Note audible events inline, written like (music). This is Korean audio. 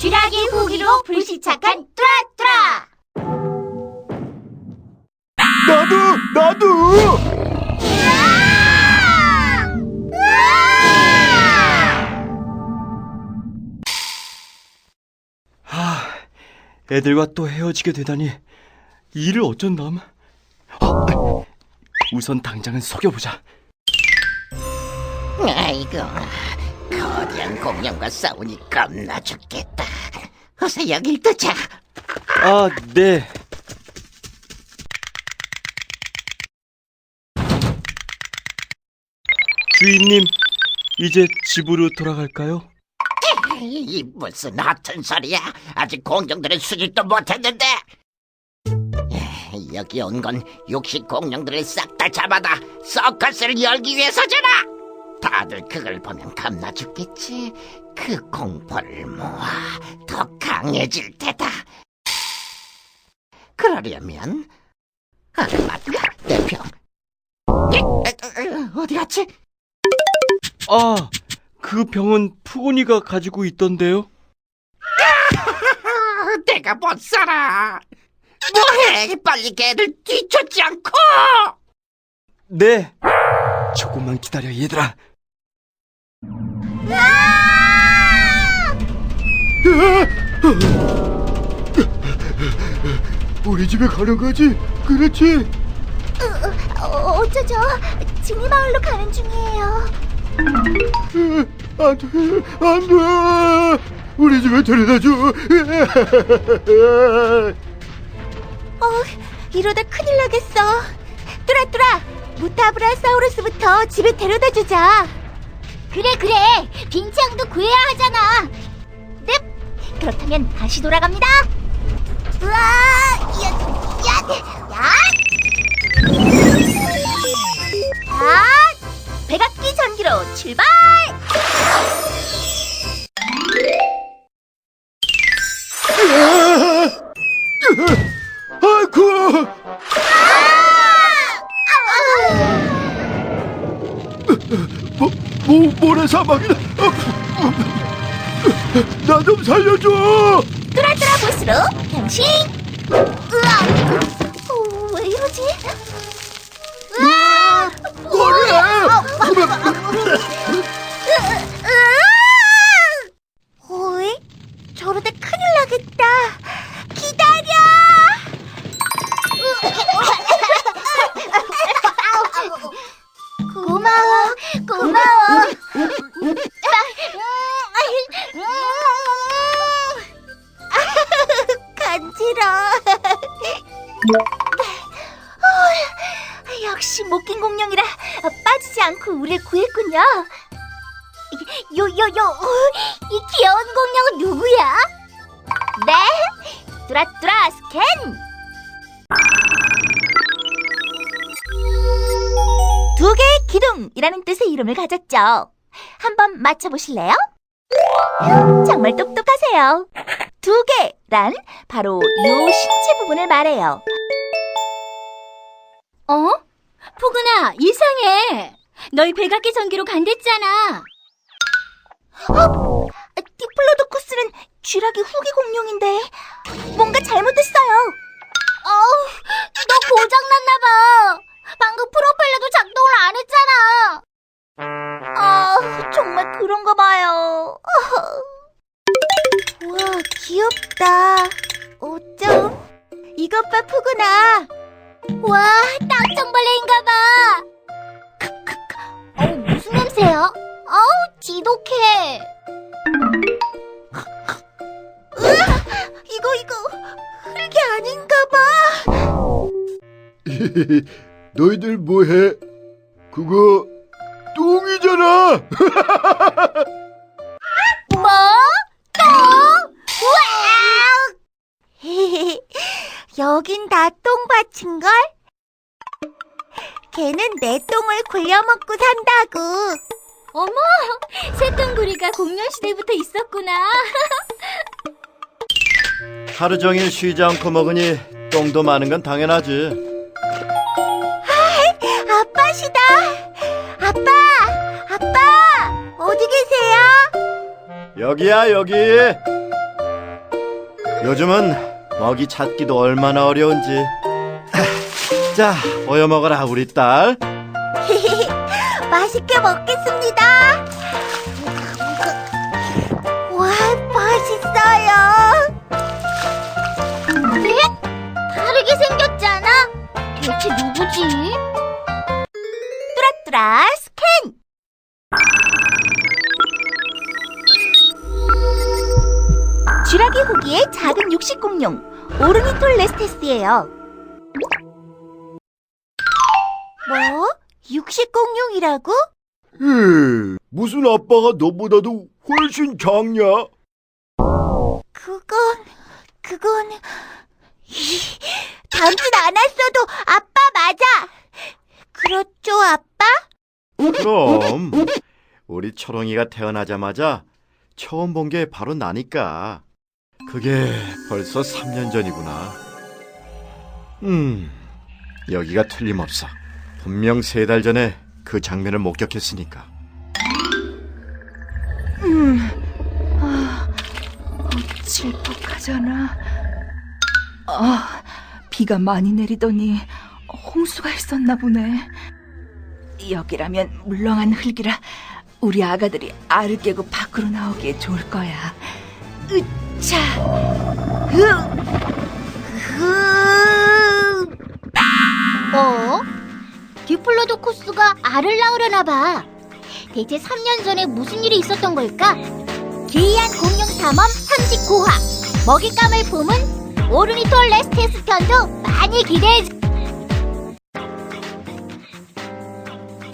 쥐라기 후기로 불시착한 뚜라뚜라! 나도 나도! 하 애들과 또 헤어지게 되다니 일을 어쩐담? 어, 우선 당장은 속여보자. 아이고, 거대한 공룡과 싸우니 겁나 죽겠다. 어서 여길 두자. 아 네 주인님 이제 집으로 돌아갈까요? 이 무슨 하튼 소리야? 아직 공룡들의 수집도 못했는데. 에이, 여기 온 건 육식 공룡들을 싹 다 잡아다 서커스를 열기 위해서잖아. 다들 그걸 보면 겁나 죽겠지. 그 공포를 모아 더 강해질 테다. 그러려면 아 맞다 내 병. 에, 에, 에, 어디 갔지? 아 그 병은 푸고니가 가지고 있던데요 아, 내가 못 살아. 뭐해? 빨리 걔를 뒤쫓지 않고. 네 조금만 기다려 얘들아 우리 집에 가는 거지? 그렇지? 어, 어쩌죠 지니마을로 가는 중이에요 안 돼, 안 돼! 우리 집에 데려다 줘! 어 이러다 큰일 나겠어 뚜라뚜라 무타브라사우루스부터 집에 데려다 주자 그래 그래 빈치앙도 구해야 하잖아 네 그렇다면 다시 돌아갑니다 우와 야, 야, 야. 자 백악기 전기로 출발 아이고! (laughs) 뭐, 뭐, 모래 사막이다! 나 좀 살려줘! 뚜라뚜라 보스로 변신 으아 어, 왜 이러지 으아 어이? 저러다 큰일 나겠다. 기다려! 고마워, 고마워. 어, 역시 목긴 공룡이라 빠지지 않고 우리를 구했군요. 요, 요, 요, 어, 이 귀여운 공룡은 누구야? 네, 뚜라뚜라 스캔! 두 개의 기둥이라는 뜻의 이름을 가졌죠. 한번 맞춰보실래요? 정말 똑똑하세요. 두 개란 바로 요 신체 부분을 말해요. 어? 포근아, 이상해. 너희 백악기 전기로 간댔잖아. 디플로도쿠스는 쥐라기 후기 공룡인데 뭔가 잘못됐어요. 어우, 너 고장났나봐. 방금 프로펠러도 작동을 안 했잖아. 아, 정말 그런가 봐요. 와, 귀엽다. 어쩜? 이것 봐, 푸구나. 와, 딱정벌레인가봐. 어, 무슨 냄새야? 어우, 지독해. 으아! 이거 이거 흙이 아닌가 봐. (laughs) 너희들 뭐해? 그거 똥이잖아! (laughs) 여긴 다 똥밭인걸? 걔는 내 똥을 굴려먹고 산다고. 어머, 새똥구리가 공룡시대부터 있었구나. (laughs) 하루 종일 쉬지 않고 먹으니 똥도 많은 건 당연하지. 아빠시다. 아빠, 아빠, 어디 계세요? 여기야 여기. 요즘은 먹이 찾기도 얼마나 어려운지. 자, 모여 먹어라 우리 딸. (laughs) 맛있게 먹겠습니다. 와, 맛있어요. 네? 다르게 생겼잖아. 대체 누구지? 뚜라뚜라 스캔. 쥐라기 호기의 작은 육식 공룡 오르니톨레스테스예요. 뭐? 육식 공룡이라고? 에 무슨 아빠가 너보다도 훨씬 작냐? 그건 그건 닮진 않았어도 아빠 맞아. 그렇죠, 아빠? 그럼 우리 초롱이가 태어나자마자 처음 본 게 바로 나니까. 그게 벌써 3년 전이구나. 음, 여기가 틀림없어. 분명 세 달 전에 그 장면을 목격했으니까. 질퍽하잖아. 아, 비가 많이 내리더니 홍수가 있었나 보네. 여기라면 물렁한 흙이라 우리 아가들이 알을 깨고 밖으로 나오기에 좋을 거야. 으 차! 어? 디플로도코스가 알을 낳으려나 봐. 대체 3년 전에 무슨 일이 있었던 걸까? 기이한 공룡 탐험 39화 먹잇감을 품은 오르니톨레스테스 편도 많이 기대해 주...